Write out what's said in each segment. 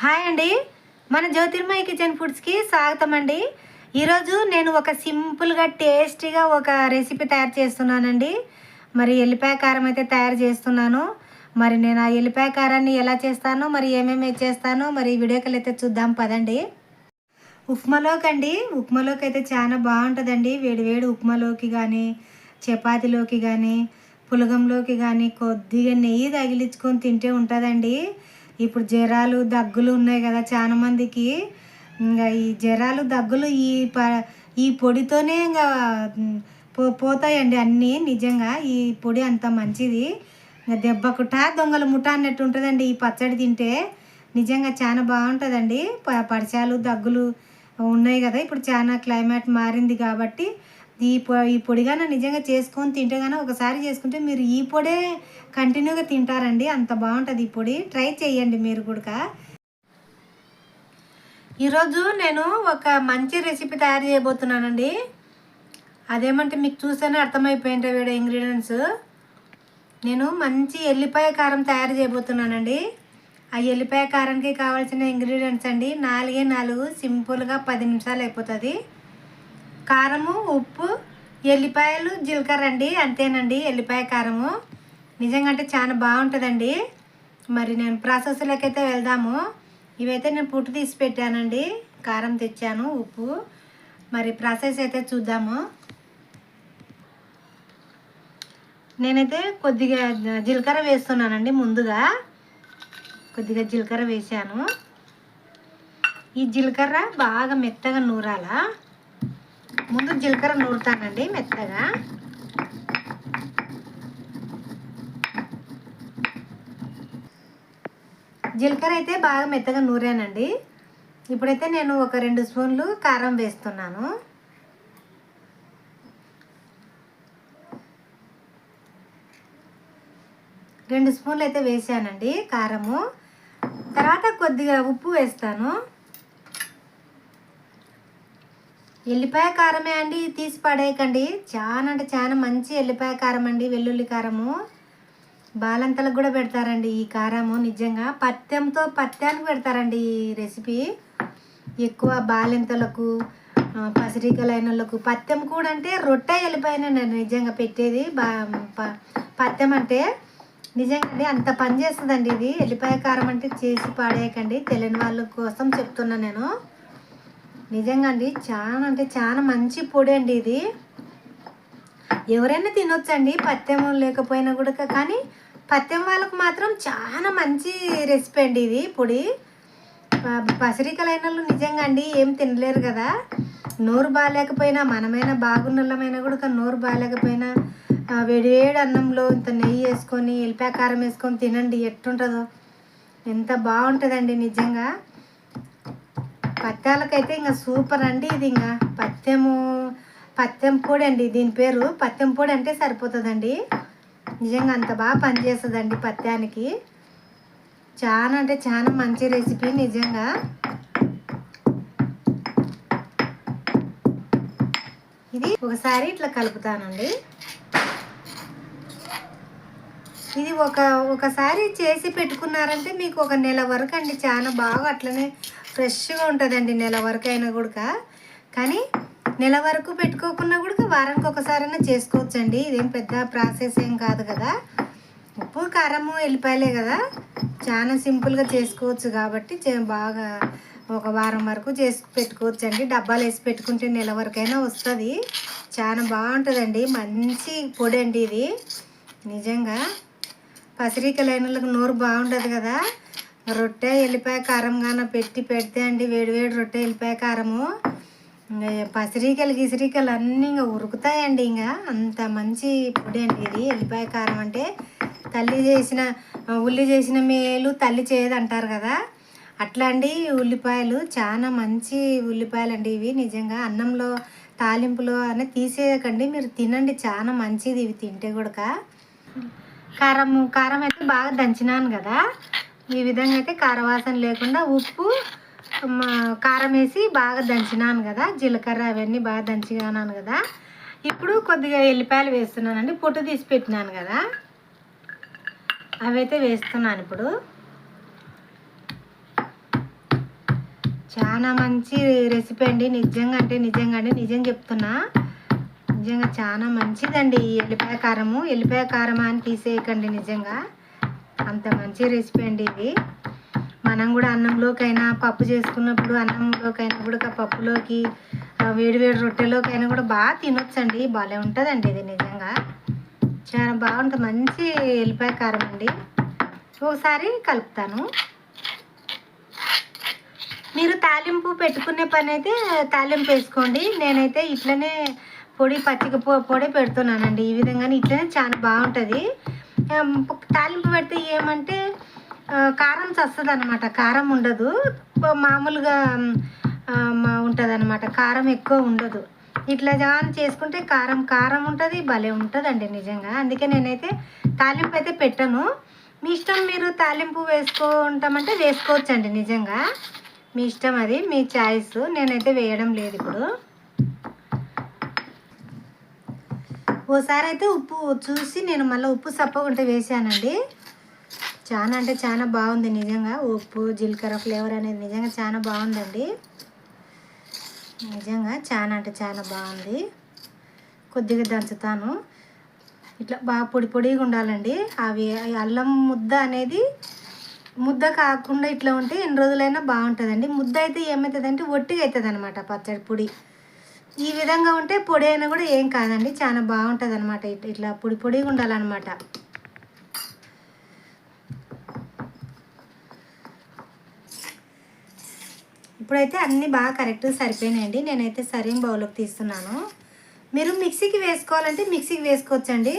Hi అండి. మన జ్యోతిర్మయ kitchen ఫుడ్స్కి స్వాగతం అండి ఈరోజు నేను ఒక సింపుల్గా టేస్టీగా ఒక రెసిపీ తయారు చేస్తున్నానండి. మరి ఎల్లిపాయ కారం అయితే తయారు చేస్తున్నాను. మరి నేను ఆ ఎల్లిపాయ కారాన్ని ఎలా చేస్తానో మరి ఏమేమి చేస్తానో మరి ఈ అయితే చూద్దాం పదండి. ఉప్మాలోకి అండి. ఉప్మాలోకి అయితే చాలా బాగుంటుందండి. వేడి వేడి ఉప్మాలోకి కానీ చపాతీలోకి కానీ పులగంలోకి కానీ కొద్దిగా నెయ్యి తగిలించుకొని తింటే ఉంటుందండి. ఇప్పుడు జ్వరాలు దగ్గులు ఉన్నాయి కదా చాలా మందికి. ఇంకా ఈ జ్వరాలు దగ్గులు ఈ ప ఈ పొడితోనే ఇంకా పో పోతాయండి అన్నీ నిజంగా. ఈ పొడి అంత మంచిది. ఇంకా దెబ్బకుట దొంగల ముఠ అన్నట్టు ఉంటుందండి ఈ పచ్చడి తింటే. నిజంగా చాలా బాగుంటుందండి. ప పడిచాలు దగ్గులు ఉన్నాయి కదా. ఇప్పుడు చాలా క్లైమేట్ మారింది కాబట్టి ఈ పొ ఈ పొడిగాన నిజంగా చేసుకొని తింటే కానీ ఒకసారి చేసుకుంటే మీరు ఈ పొడే కంటిన్యూగా తింటారండి. అంత బాగుంటుంది ఈ పొడి. ట్రై చేయండి మీరు కూడా ఈరోజు నేను ఒక మంచి రెసిపీ తయారు చేయబోతున్నానండి. అదేమంటే మీకు చూస్తేనే అర్థమైపోయింటే వీడ ఇంగ్రీడియంట్స్. నేను మంచి ఎల్లిపాయ కారం తయారు చేయబోతున్నానండి. ఆ ఎల్లిపాయ కారానికి కావాల్సిన ఇంగ్రీడియంట్స్ అండి. నాలుగే నాలుగు సింపుల్గా పది నిమిషాలు అయిపోతుంది. కారము ఉప్పు ఎల్లిపాయలు జీలకర్ర అండి. అంతేనండి ఎల్లిపాయ కారము. నిజంగా అంటే చాలా బాగుంటుందండి. మరి నేను ప్రాసెస్లోకి అయితే వెళ్దాము. ఇవైతే నేను పుట్టు తీసి పెట్టానండి. కారం తెచ్చాను ఉప్పు. మరి ప్రాసెస్ అయితే చూద్దాము. నేనైతే కొద్దిగా జీలకర్ర వేస్తున్నానండి ముందుగా. కొద్దిగా జీలకర్ర వేసాను ఈ జీలకర్ర బాగా మెత్తగా నూరాలా? ముందు జీలకర్ర నూరుతానండి మెత్తగా. జీలకర్ర అయితే బాగా మెత్తగా నూరానండి. ఇప్పుడైతే నేను ఒక రెండు స్పూన్లు కారం వేస్తున్నాను. రెండు స్పూన్లు అయితే వేసానండి కారము. తర్వాత కొద్దిగా ఉప్పు వేస్తాను. ఎల్లిపాయ కారమే అండి తీసి పడేయకండి. చాలా అంటే చాలా మంచి ఎల్లిపాయ కారం అండి వెల్లుల్లి కారము. బాలంతలకు కూడా పెడతారండి ఈ కారము నిజంగా. పత్యంతో పత్యానికి పెడతారండి ఈ రెసిపీ. ఎక్కువ బాలింతలకు పసిరికలైనలకు పసిరికలైన వాళ్ళకు పత్యం కూడా అంటే రొట్టె ఎల్లిపాయనే నిజంగా పెట్టేది. బా పత్యం అంటే నిజంగా అండి అంత పని చేస్తుందండి ఇది. ఎల్లిపాయ కారం అంటే చేసి పాడేయకండి. తెలియని వాళ్ళ కోసం చెప్తున్నా నేను. నిజంగా అండి చాలా అంటే చాలా మంచి పొడి అండి ఇది. ఎవరైనా తినొచ్చండి పత్యం లేకపోయినా కూడా కానీ పత్యం వాళ్ళకు మాత్రం చాలా మంచి రెసిపీ అండి ఇది పొడి. ప- పసిరికలైన వాళ్ళు నిజంగా అండి ఏం తినలేరు కదా. నోరు బాగాలేకపోయినా మనమైనా బాగున్నోళ్ళమైనా కూడా నోరు బాగాలేకపోయినా వేడివేడి అన్నంలో ఇంత నెయ్యి వేసుకొని ఎల్పాకారం కారం వేసుకొని తినండి ఎట్టుంటుందో. ఎంత బాగుంటుందండి నిజంగా. పత్యాలకైతే ఇంకా సూపర్ అండి ఇది ఇంకా. పత్యము పత్యం పొడి అండి. దీని పేరు పత్యం పొడి అంటే సరిపోతుందండి. నిజంగా అంత బాగా పనిచేస్తుందండి పత్యానికి. చాలా అంటే చాలా మంచి రెసిపీ నిజంగా. ఇది ఒకసారి ఇట్లా కలుపుతానండి. ఇది ఒక ఒకసారి చేసి పెట్టుకున్నారంటే మీకు ఒక నెల వరకు అండి. చాలా బాగా అట్లనే ఫ్రెష్గా ఉంటుందండి నెల వరకు అయినా కూడా కానీ నెల వరకు పెట్టుకోకుండా కూడా వారానికి ఒకసారైనా చేసుకోవచ్చండి. ఇదేం పెద్ద ప్రాసెస్ ఏం కాదు కదా. ఉప్పు కారము వెళ్ళిపోయలే కదా. చాలా సింపుల్గా చేసుకోవచ్చు కాబట్టి బాగా ఒక వారం వరకు చేసి పెట్టుకోవచ్చు అండి డబ్బాలు వేసి పెట్టుకుంటే నెల వరకైనా వస్తుంది. చాలా బాగుంటుందండి. మంచి పొడి అండి ఇది. నిజంగా పసిరిక వాళ్ళకి నోరు బాగుండదు కదా. రొట్టె ఎల్లిపాయ కారంగానో పెట్టి పెడితే అండి వేడి వేడి రొట్టె ఎల్లిపాయ కారము. పసిరికలు గిసిరికలు అన్నీ ఇంకా ఉరుకుతాయండి ఇంకా అంత మంచి పొడి అండి ఇది. ఎల్లిపాయ కారం అంటే తల్లి చేసిన ఉల్లి చేసిన మేలు తల్లి చేయదు అంటారు కదా. అట్లా అండి ఉల్లిపాయలు చాలా మంచి ఉల్లిపాయలు అండి ఇవి. నిజంగా అన్నంలో తాలింపులో అని తీసేయకండి. మీరు తినండి చాలా మంచిది ఇవి. తింటే కూడా కారం కారం అయితే బాగా దంచినాను కదా. ఈ విధంగా అయితే కారవాసన లేకుండా ఉప్పు కారం వేసి బాగా దంచినాను కదా. జీలకర్ర అవన్నీ బాగా దంచినాను కదా. ఇప్పుడు కొద్దిగా ఎల్లిపాయలు వేస్తున్నానండి. పొట్టు తీసి పెట్టినాను కదా. అవైతే వేస్తున్నాను ఇప్పుడు. చాలా మంచి రెసిపీ అండి. నిజంగా అంటే నిజంగా అండి. నిజం చెప్తున్నా. నిజంగా చాలా మంచిదండి ఈ ఎల్లిపాయ కారము. ఎల్లిపాయ కారం అని తీసేయకండి నిజంగా. అంత మంచి రెసిపీ అండి ఇది. మనం కూడా అన్నంలోకైనా పప్పు చేసుకున్నప్పుడు అన్నంలోకైనా కూడా పప్పులోకి వేడి వేడి రొట్టెలోకైనా కూడా బాగా తినొచ్చండి. భలే ఉంటుందండి ఇది నిజంగా. చాలా బాగుంటుంది. మంచి ఎల్లిపాయ కారం అండి. ఒకసారి కలుపుతాను. మీరు తాలింపు పెట్టుకునే పని అయితే తాలింపు వేసుకోండి. నేనైతే ఇట్లనే పొడి పచ్చిక పొడి పెడుతున్నానండి. ఈ విధంగానే ఇట్లనే చాలా బాగుంటుంది. తాలింపు పెడితే ఏమంటే కారం చస్తుంది అనమాట కారం ఉండదు. మామూలుగా ఉంటుంది అనమాట కారం ఎక్కువ ఉండదు. ఇట్లా జాన్ చేసుకుంటే కారం కారం ఉంటుంది భలే ఉంటుందండి నిజంగా. అందుకే నేనైతే తాలింపు అయితే పెట్టను. మీ ఇష్టం మీరు తాలింపు వేసుకుంటామంటే వేసుకోవచ్చండి నిజంగా. మీ ఇష్టం అది మీ చాయిస్. నేనైతే వేయడం లేదు ఇప్పుడు. ఓసారి అయితే ఉప్పు చూసి నేను మళ్ళీ ఉప్పు సప్పగుంటే వేసానండి. చాలా అంటే చాలా బాగుంది నిజంగా. ఉప్పు జీలకర్ర ఫ్లేవర్ అనేది నిజంగా చాలా బాగుందండి. నిజంగా చాలా అంటే చాలా బాగుంది. కొద్దిగా దంచుతాను. ఇట్లా బాగా పొడి పొడిగా ఉండాలండి. అవి అల్లం ముద్ద అనేది ముద్ద కాకుండా ఇట్లా ఉంటే ఎన్ని రోజులైనా బాగుంటుందండి. ముద్ద అయితే ఏమవుతుందంటే ఒట్టిగా అవుతుంది అనమాట పచ్చడి పొడి. ఈ విధంగా ఉంటే పొడి అయినా కూడా ఏం కాదండి. చాలా బాగుంటుంది అనమాట ఇట్లా పొడి పొడిగా ఉండాలన్నమాట. ఇప్పుడైతే అన్నీ బాగా కరెక్ట్గా సరిపోయినాయండి. నేనైతే సరైన బౌల్లోకి తీస్తున్నాను. మీరు మిక్సీకి వేసుకోవాలంటే మిక్సీకి వేసుకోవచ్చండి.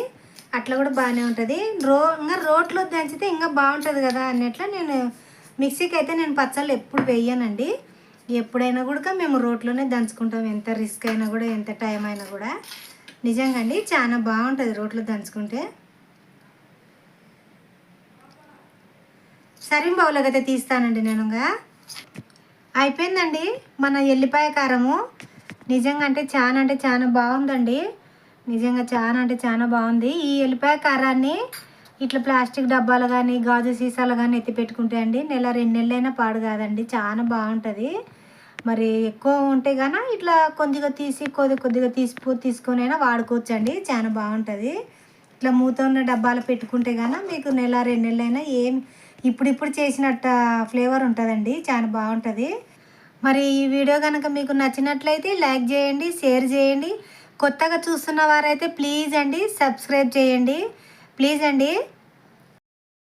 అట్లా కూడా బాగానే ఉంటుంది. రో ఇంకా రోట్లో దంచితే ఇంకా బాగుంటుంది కదా అన్నట్లు నేను మిక్సీకి అయితే నేను పచ్చళ్ళు ఎప్పుడు వేయనండి. ఎప్పుడైనా కూడా మేము రోట్లోనే దంచుకుంటాం. ఎంత రిస్క్ అయినా కూడా ఎంత టైం అయినా కూడా. నిజంగా అండి చాలా బాగుంటుంది రోట్లో దంచుకుంటే. సరైన బౌల్లోకి అయితే తీస్తానండి నేను ఇంకా అయిపోయిందండి మన ఎల్లిపాయ కారము. నిజంగా అంటే చాలా అంటే చాలా బాగుందండి. నిజంగా చాలా అంటే చాలా బాగుంది. ఈ ఎల్లిపాయ కారాన్ని ఇట్లా ప్లాస్టిక్ డబ్బాలు కానీ గాజు సీసాలు కానీ ఎత్తి పెట్టుకుంటే అండి నెల రెండు నెలలైనా పాడు కాదండి. చాలా బాగుంటుంది. మరి ఎక్కువ ఉంటే కానీ ఇట్లా కొద్దిగా తీసి కొద్ది కొద్దిగా తీసి తీసుకొని అయినా వాడుకోవచ్చు అండి చాలా బాగుంటుంది. ఇట్లా మూత ఉన్న డబ్బాలు పెట్టుకుంటే కానీ మీకు నెల రెండు నెలలైనా ఏం ఇప్పుడిప్పుడు చేసినట్టు ఫ్లేవర్ ఉంటుందండి. చాలా బాగుంటుంది. మరి ఈ వీడియో కనుక మీకు నచ్చినట్లయితే లైక్ చేయండి షేర్ చేయండి. కొత్తగా చూస్తున్న వారైతే ప్లీజ్ అండి సబ్స్క్రైబ్ చేయండి. ప్లీజ్ అండి.